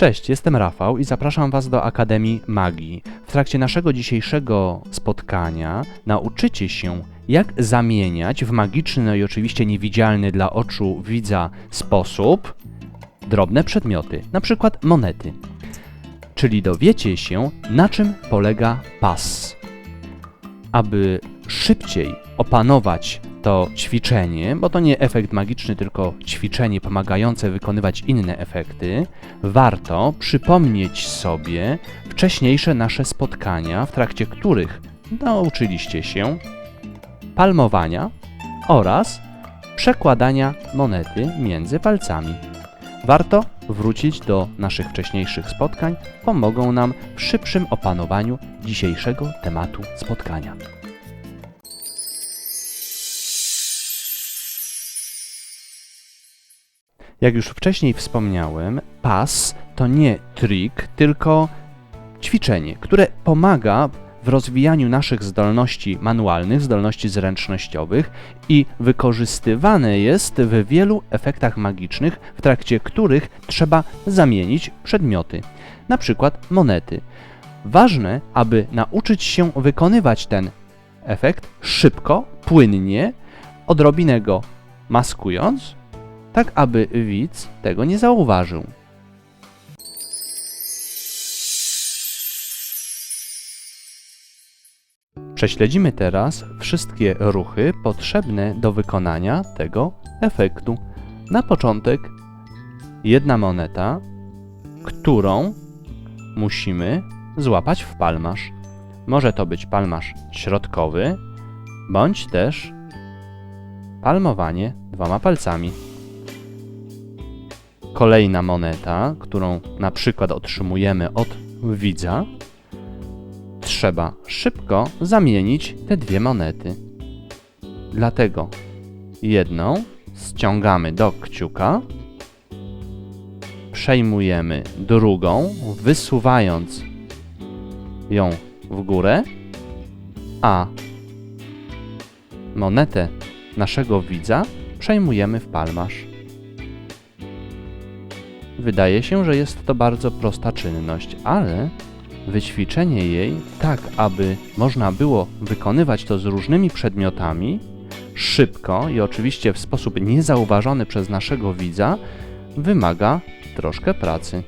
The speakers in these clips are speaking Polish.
Cześć, jestem Rafał i zapraszam Was do Akademii Magii. W trakcie naszego dzisiejszego spotkania nauczycie się, jak zamieniać w magiczny, no i oczywiście niewidzialny dla oczu widza sposób drobne przedmioty, na przykład monety. Czyli dowiecie się, na czym polega pas. Aby szybciej opanować to ćwiczenie, bo to nie efekt magiczny, tylko ćwiczenie pomagające wykonywać inne efekty, warto przypomnieć sobie wcześniejsze nasze spotkania, w trakcie których nauczyliście się palmowania oraz przekładania monety między palcami. Warto wrócić do naszych wcześniejszych spotkań, pomogą nam w szybszym opanowaniu dzisiejszego tematu spotkania. Jak już wcześniej wspomniałem, pas to nie trik, tylko ćwiczenie, które pomaga w rozwijaniu naszych zdolności manualnych, zdolności zręcznościowych i wykorzystywane jest w wielu efektach magicznych, w trakcie których trzeba zamienić przedmioty, na przykład monety. Ważne, aby nauczyć się wykonywać ten efekt szybko, płynnie, odrobinę go maskując, tak aby widz tego nie zauważył. Prześledzimy teraz wszystkie ruchy potrzebne do wykonania tego efektu. Na początek jedna moneta, którą musimy złapać w palmasz. Może to być palmasz środkowy, bądź też palmowanie dwoma palcami. Kolejna moneta, którą na przykład otrzymujemy od widza, trzeba szybko zamienić te dwie monety. Dlatego jedną ściągamy do kciuka, przejmujemy drugą, wysuwając ją w górę, a monetę naszego widza przejmujemy w palmasz. Wydaje się, że jest to bardzo prosta czynność, ale wyćwiczenie jej tak, aby można było wykonywać to z różnymi przedmiotami, szybko i oczywiście w sposób niezauważony przez naszego widza, wymaga troszkę pracy.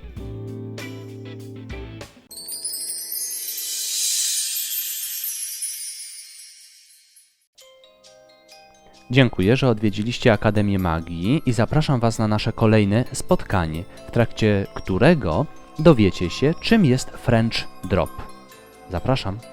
Dziękuję, że odwiedziliście Akademię Magii i zapraszam Was na nasze kolejne spotkanie, w trakcie którego dowiecie się, czym jest French Drop. Zapraszam.